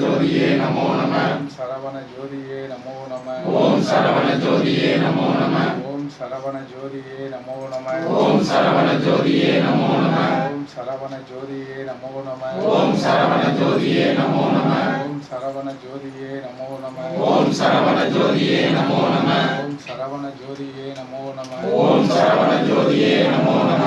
ஜோதியே நமோ நம சரவண ஜோதியே நமோ நம ஓம் சரவண ஜோதியே நமோ நம ஓம் சரவண ஜோதியே நமோ நம ஓம் சரவண ஜோதியே நமோ நம ஓம் சரவண ஜோதியே நமோ நம ஓம் சரவண ஜோதியே நமோ நம ஓம் சரவண ஜோதியே நமோ நம ஓம் சரவண ஜோதியே நமோ நம ஓம் சரவண ஜோதியே நமோ நம ஓம் சரவண ஜோதியே நமோ நம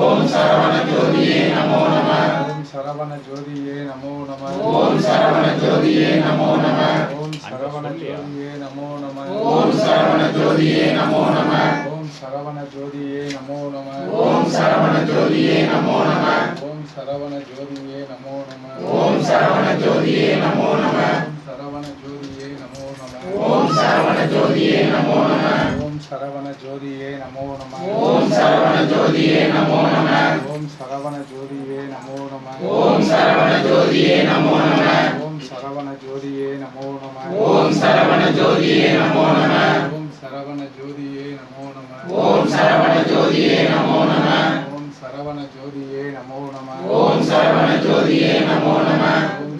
ஓம் சரவண ஜோதியே நமோ நம ஓம் சரவண ஜோதியே நமோ நம ஓம் சரவண ஜோதியே நமோ நம ஓம் சரவண ஜோதியே நமோ நம ஓம் சரவண ஜோதியே நமோ நம ஓம் சரவண ஜோதியே நமோ நம ஓம் சரவண ஜோதியே நமோ நம ஓம் சரவண ஜோதியே நமோ நம ஓம் சரவண ஜோதியே நமோ நம சரவண ஜோதியே நமோ நம ஓம் சரவண ஜோதியே நமோ நம சரவண ஜோதியே நமோ நம ஓம் சரவண ஜோதியே நமோ நம ஓம் சரவண ஜோதியே நமோ நம ஓம் சரவண ஜோதியே நமோ நம ஓம் சரவண ஜோதியே நமோ நம ஓம் சரவண ஜோதியே நமோ நம ஓம் சரவண ஜோதியே நமோ நம ஓம் சரவண ஜோதியே நமோ நம ஓம் சரவண ஜோதியே நமோ நம ஓம் சரவண ஜோதியே நமோ நம ஓம்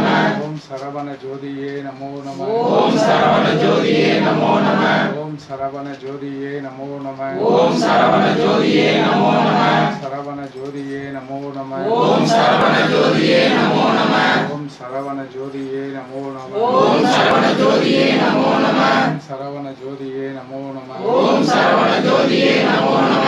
சரவண ஜோதியே நமோ நம ஓம் சரவண ஜோதியே நமோ நம ஓம் சரவண ஜோதியே நமோ நம ஓம் சரவண ஜோதியே நமோ நம சரவண ஜோதியே நமோ நம ஓம் சரவண ஜோதியே நமோ நம ஓம் சரவண ஜோதியே நமோ நம ஓம் சரவண ஜோதியே நமோ நம ஓம் சரவண ஜோதியே நமோ நம ஓம் சரவண ஜோதியே நமோ நம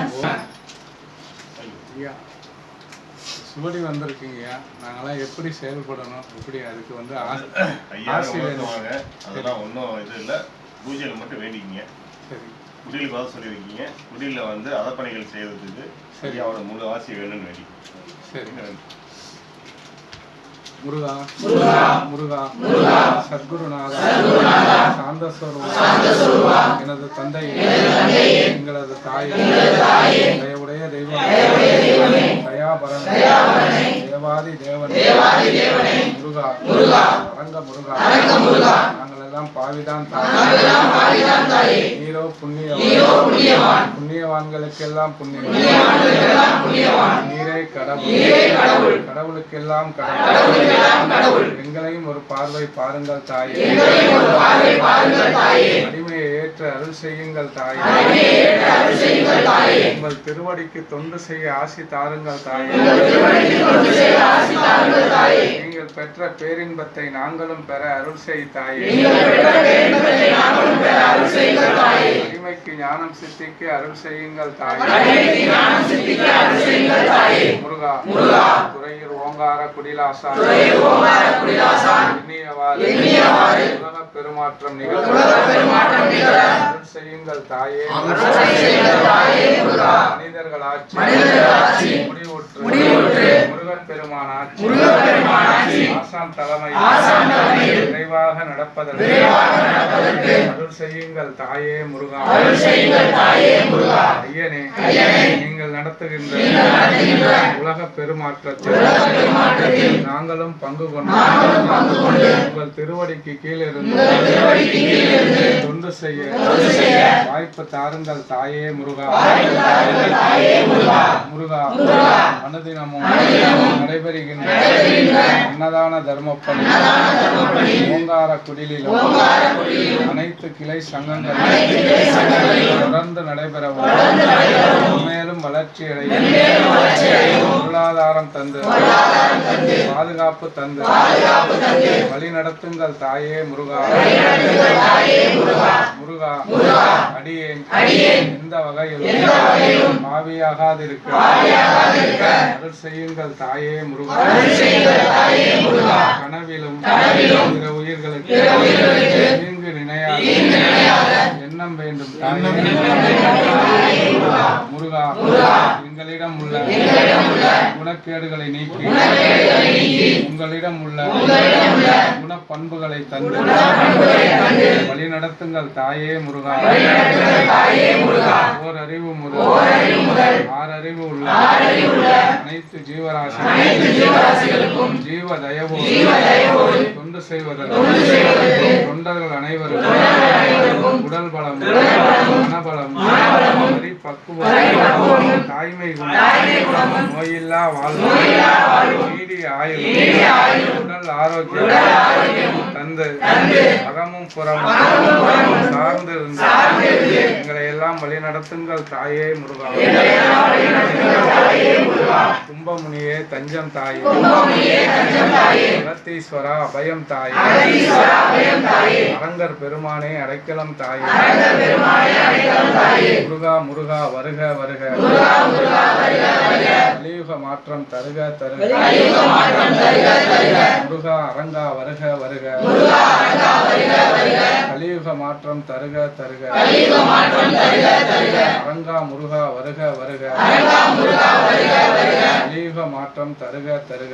சுவடி வந்திருக்கீங்கய்யா நாங்களாம் எப்படி செயல்படணும்? எப்படி அதுக்கு வந்து ஆசி வேணும். வாங்க. அதெல்லாம் ஒன்றும் இது இல்லை. பூஜையில் மட்டும் வேண்டிக்கிங்க. சரி. குடிலுக்கு வர சொல்லி வைக்கிங்க குடிலில் வந்து அதப்பணிகள் செய்யறதுக்கு சரி. ஐயாவோட முழு ஆசி வேணும்னு வேண்டி. சரி. முருகா. முருகா. முருகா. முருகா. சத்குருநாதா. சத்குருநாதா. சாந்த ஸ்வரூபா எனது தந்தையே. எங்களது தாயே. தேவன் தேவாதி தேவனே. முருகா முருகா. அரங்க முருகா. அரங்க முருகா. நாங்கள் எல்லாம் பாவிதான் பாவிதான் தாயே. நீரோ புண்ணியவான். புண்ணியவான்களுக்கெல்லாம் புண்ணியவான். நீரே கடவுள். நீரே கடவுள். கடவுளுக்கெல்லாம் கடவுள். எங்களையும் ஒரு பார்வை பாருங்கள் தாயே. எங்களையும் ஒரு பார்வை பாருங்கள் தாயே. அடிமையை ஏற்று அருள் செய்யுங்கள் தாயே. உங்கள் திருவடிக்கு தொண்டு செய்ய ஆசி தாருங்கள் தாயே. நீங்கள் பெற்ற பேரின்பத்தை நாங்களும் பெற அருள் செய் தாயே. அடிமைக்கு ஞானம் சித்திக்கு அருள் செய்யுங்கள் தாயே. முருகா துறையூர் ஓங்கார குடிலாசா எண்ணியவாறு பெருமாற்றம் நிகழ செய்யுங்கள் தாயே. மனிதர்கள் ஆட்சி. முடிவுற்று. முருகன் பெருமான் ஆட்சி. முருகப் பெருமான் ஆட்சி. ஆசான் தலைமை விரைவாக நடப்பதற்கு. அருள் செய்யுங்கள் தாயே முருகா. ஐயனே. நீங்கள் நடத்துகின்ற உலக பெருமாற்றத்தில் பங்கு நாங்களும் பங்கு கொண்டு உங்கள் திருவடிக்கு திருவடிக்கு கீழிருந்து தொண்டு செய்ய வாய்ப்பு தாருங்கள் தாயே முருகா. முருகா. அனுதினமும் நடைபெறுகின்ற அன்னதான தர்மப்படி ஓங்கார குடியிலும் அனைத்து கிளை அனைத்து சங்கங்களிலும் கிளை சங்கங்களிலும் தொடர்ந்து நடைபெறவும் வளர்ச்சி அடையும் பொருளாதாரம் தந்து. பாதுகாப்பு தந்து. வழி நடத்துங்கள் தாயே முருகா. முருகா. அடியேன். எந்த வகையிலும் பாவியாகாதிருக்க. அருள் செய்யுங்கள் தாயே முருகா. கனவிலும் பிற உயிர்களுக்கு தீங்கு நினையாத. எண்ணம் வேண்டும். முருகா எங்களிடம் உள்ள குணக்கேடுகளை நீக்கி உங்களிடம் உள்ள குணப்பண்புகளை தந்து வழி நடத்துங்கள் தாயே முருகா. வழிநடத்துங்கள் தாயே முருகா. ஓர் அறிவு முதல் ஆறறிவு உள்ள அனைத்து ஜீவராசி அனைத்து ஜீவராசிகளுக்கும் ஜீவ தயவோடு தொண்டு செய்வதற்கு தொண்டு செய்வதற்கு தொண்டர்கள் அனைவருக்கும் உடல் பலம் பலமும், மனபலம் பரிபக்குவமும், தாய்மை குணம். நோயில்லா வாழ்வு. ஆயுள். உடல் உடல் ஆரோக்கியம். தந்து. அகமும் புறமும். சார்ந்திருந்து, எங்களை எல்லாம் வழிநடத்துங்கள் தாயே முருகா. கும்பமுனியே தஞ்சம் தாயே. அகத்தீஸ்வரா அபயம் தாயே. அரங்கர் பெருமானே அடைக்கலம் தாயே. முருகா முருகா வருக வருக. கலியுக மாற்றம் தருக தருக. முருகா அரங்கா வருக வருக. கலியுக மாற்றம் தருக தருக. அரங்கா முருகா வருக வருக. கலியுக மாற்றம் தருக தருக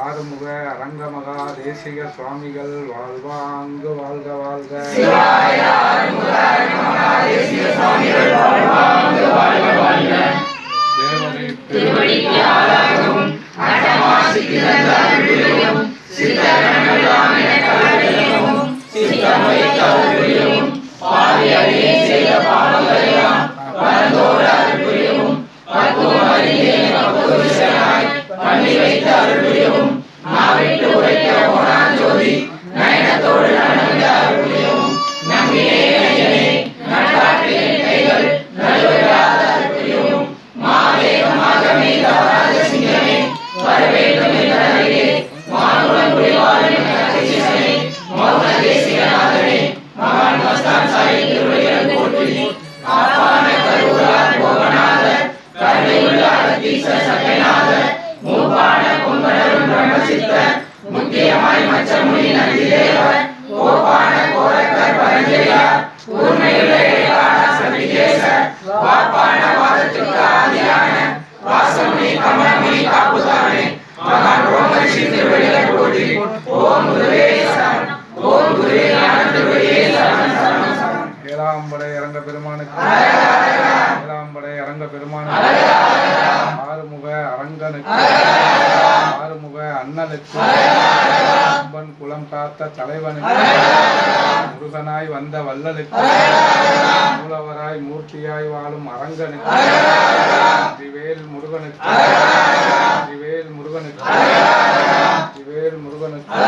ஆறுமுக அரங்கமகா தேசிக சுவாமிகள் வாழ்க தேசிக சுவாமிகள் வாழ்வாங்கு வாழ்க வாழ்க குலம் காத்த தலைவனுக்கு முருகனாய் வந்த வல்லலுக்கு மூலவராய் மூர்த்தியாய் வாழும் அரங்கனுக்கு திவேல் முருகனுக்கு திவேல் முருகனுக்கு திவேல் முருகனுக்கு